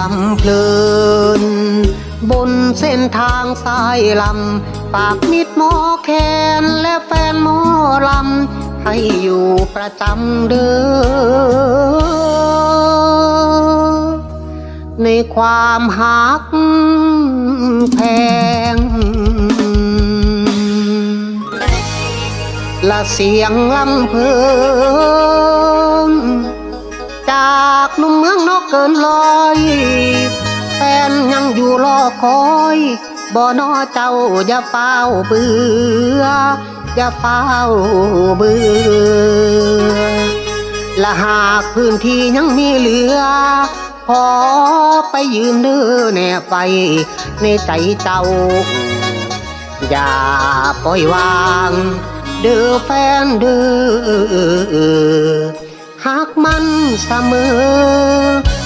ลำเพลิน บนเส้นทางสายลำฝากมิตรหมอแคนและแฟนหมอลำ ให้อยู่ประจำเด้อ ในความหักแพงละเสียงลำเพลิน หนุ่มเมืองนอกเกินลอยแฟนยังอยู่รอคอยบ่นอเจ้าอย่าเฝ้าเบื่ออย่าเฝ้าเบื่อและหากพื้นที่ยังมีเหลือ ขอไปยืนเด้อแน่ไปในใจเจ้า อย่าปล่อยวาง เด้อแฟนเด้อ หากมันเสมอ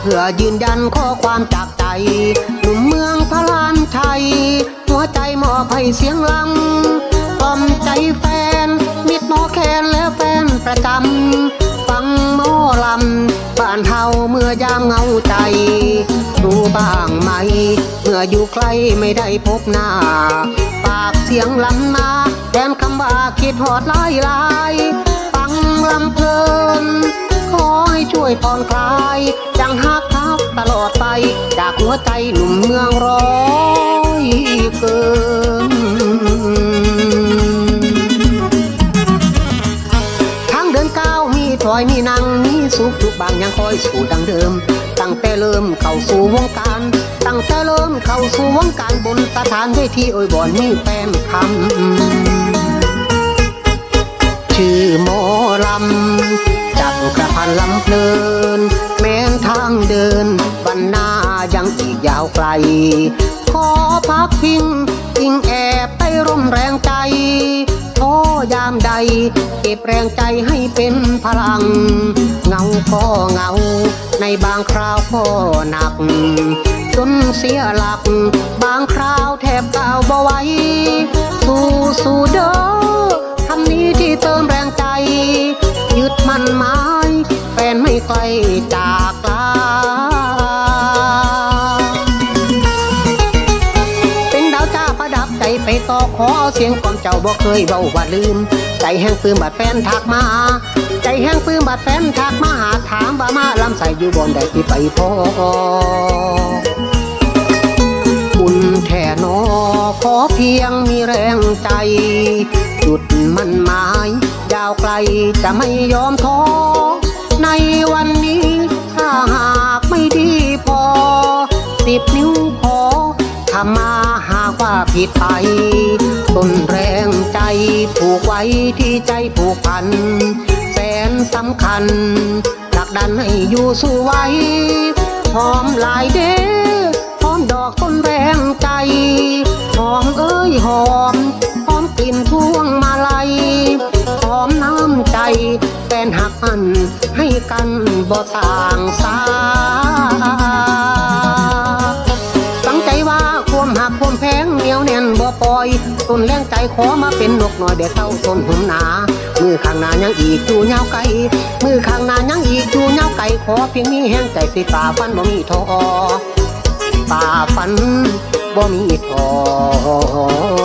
เพื่อยืนยันข้อความจากใจหนุ่มเมืองพระลานชัยหัวใจมอบให้เสียงลำกล่อมใจแฟน มิตรหมอแคนและแฟนประจำฟังหมอลำบ้านเฮาเมื่อยามเงาใจ รู้บ้างไหม เมื่ออยู่ใกล้ไม่ได้พบหน้า ปากเสียงลำมาแทนคำว่าคิดหอดลายลายฟังลำเพลิน ขอให้ช่วยผ่อนคลาย จากหัวใจหนุ่มเมืองร้อยเกิน ทางเดินก้าวมีถอยมีนั่งมีสุขทุกบางยังคอยสู่ดังเดิม ตั้งแต่เริ่มเข้าสู่วงการ ตั้งแต่เริ่มเข้าสู่วงการบนสถานเวทีโอยบอนมีแฟนคำชื่อหมอลำจับกระพันลำเพลิน แม้นทางเดิน ยาวไกล ขอพักพิงอิงแอบไปร่มแรงใจท้อยามใด เก็บแรงใจให้เป็นพลัง เงาก็เงา ในบางคราวก็หนัก จนเสียหลัก บางคราวแทบก้าวบ่ไหวสู้สู้เด้อคำนี้ที่เติมแรงใจ ยึดมันไม้แฟนไม่ไกลจากลา เสียงความเจ้าบ่เคยเบาว่าลืม ใจแห้งปื้มบัดแฟนทักมา ใจแห้งปื้มบัดแฟนทักมาหาถามว่ามาลำใส่อยู่บนใดที่ไปพอคุณแท่นอขอเพียงมีแรงใจ จุดมันหมายยาวไกลจะไม่ยอมท้อในวันนี้ถ้าหากไม่ดีพอสิบนิ้วขอถ้ามาหากว่าผิดไป ผูกไว้ที่ใจผูกพัน แสนสำคัญผลักดันให้อยู่สู้ไว้หอมหลายเด้หอมดอกต้นแรงใจหอมเอ้ยหอมหอมกลิ่นพวงมาลัยหอมน้ำใจแฟนหักมันให้กันบ่ต่างสา ปล่อยต้นแรงใจขอมาเป็นนกน้อยเดี๋ยวเต้าต้นหุ่มหนา มือข้างหน้ายังอีกจูเหยาไก่มือข้างหน้ายังอีกจูเหยาไก่ขอเพียงมีแห้งใจสิป่าฟันบ่มีทอฝ่าฟันบ่มีทอ